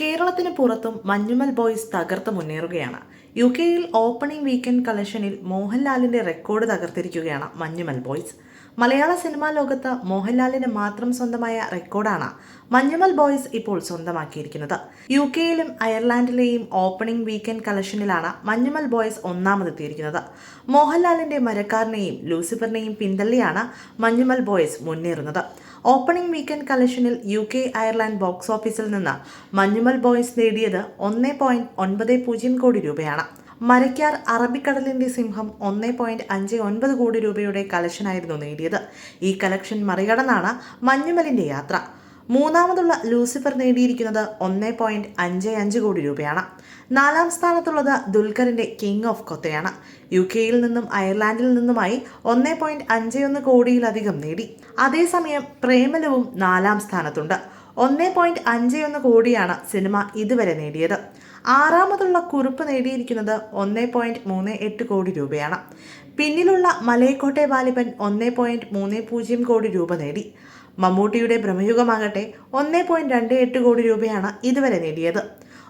കേരളത്തിന് പുറത്തും മഞ്ഞുമൽ ബോയ്സ് തകർത്ത് മുന്നേറുകയാണ്. യു കെയിൽ ഓപ്പണിംഗ് വീക്കെൻഡ് കളക്ഷനിൽ മോഹൻലാലിന്റെ റെക്കോർഡ് തകർത്തിരിക്കുകയാണ് മഞ്ഞുമൽ ബോയ്സ്. മലയാള സിനിമാ ലോകത്ത് മോഹൻലാലിന് മാത്രം സ്വന്തമായ റെക്കോർഡാണ് മഞ്ഞുമൽ ബോയ്സ് ഇപ്പോൾ സ്വന്തമാക്കിയിരിക്കുന്നത്. യു കെയിലും അയർലാൻഡിലെയും ഓപ്പണിംഗ് വീക്കെൻഡ് കളക്ഷനിലാണ് മഞ്ഞുമൽ ബോയ്സ് ഒന്നാമതെത്തിയിരിക്കുന്നത്. മോഹൻലാലിന്റെ മരക്കാരനെയും ലൂസിഫറിനെയും പിന്തള്ളിയാണ് മഞ്ഞുമൽ ബോയ്സ് മുന്നേറുന്നത്. ഓപ്പണിംഗ് വീക്കെൻഡ് കളക്ഷനിൽ യു കെ അയർലാൻഡ് ബോക്സ് ഓഫീസിൽ നിന്ന് മഞ്ഞുമൽ ബോയ്സ് നേടിയത് ഒന്ന് പോയിന്റ് ഒൻപത് പൂജ്യം കോടി രൂപയാണ്. മരക്കാർ അറബിക്കടലിന്റെ സിംഹം ഒന്ന് പോയിന്റ് അഞ്ച് ഒൻപത് കോടി രൂപയുടെ കളക്ഷനായിരുന്നു നേടിയത്. ഈ കളക്ഷൻ മറികടന്നാണ് മഞ്ഞുമലിന്റെ യാത്ര. മൂന്നാമതുള്ള ലൂസിഫർ നേടിയിരിക്കുന്നത് ഒന്ന് പോയിന്റ് അഞ്ച് അഞ്ച് കോടി രൂപയാണ്. നാലാം സ്ഥാനത്തുള്ളത് ദുൽഖറിന്റെ കിങ് ഓഫ് കൊത്തയാണ് യു കെയിൽ നിന്നും അയർലാൻഡിൽ നിന്നുമായി ഒന്ന് പോയിന്റ് അഞ്ച് ഒന്ന് കോടിയിലധികം നേടി. അതേസമയം പ്രേമലവും നാലാം സ്ഥാനത്തുണ്ട്. ഒന്ന് പോയിന്റ് അഞ്ച് ഒന്ന് കോടിയാണ് സിനിമ ഇതുവരെ നേടിയത്. ആറാമതുള്ള കുറിപ്പ് നേടിയിരിക്കുന്നത് ഒന്ന് പോയിന്റ് മൂന്ന് എട്ട് കോടി രൂപയാണ്. പിന്നിലുള്ള മലയക്കോട്ടെ വാലിബൻ ഒന്ന് പോയിന്റ് മൂന്ന് പൂജ്യം കോടി രൂപ നേടി. മമ്മൂട്ടിയുടെ ബ്രഹ്മയുഗമാകട്ടെ ഒന്നേ പോയിന്റ് രണ്ട് എട്ട് കോടി രൂപയാണ് ഇതുവരെ നേടിയത്.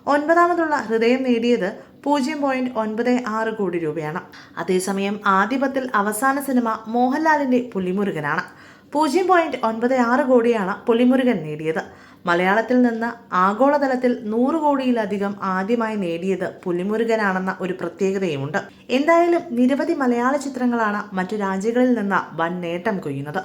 ഒൻപതാമതുള്ള ഹൃദയം നേടിയത് പൂജ്യം പോയിന്റ് ഒൻപത് ആറ് കോടി രൂപയാണ്. അതേസമയം ആധിപത്യത്തിൽ അവസാന സിനിമ മോഹൻലാലിന്റെ പുലിമുരുകനാണ്. പൂജ്യം പോയിന്റ് ഒൻപത് ആറ് കോടിയാണ് പുലിമുരുകൻ നേടിയത്. മലയാളത്തിൽ നിന്ന് ആഗോളതലത്തിൽ നൂറ് കോടിയിലധികം ആദ്യമായി നേടിയത് പുലിമുരുകനാണെന്ന ഒരു പ്രത്യേകതയുമുണ്ട്. എന്തായാലും നിരവധി മലയാള ചിത്രങ്ങളാണ് മറ്റു രാജ്യങ്ങളിൽ നിന്ന് വൻ നേട്ടം കൊയ്യുന്നത്.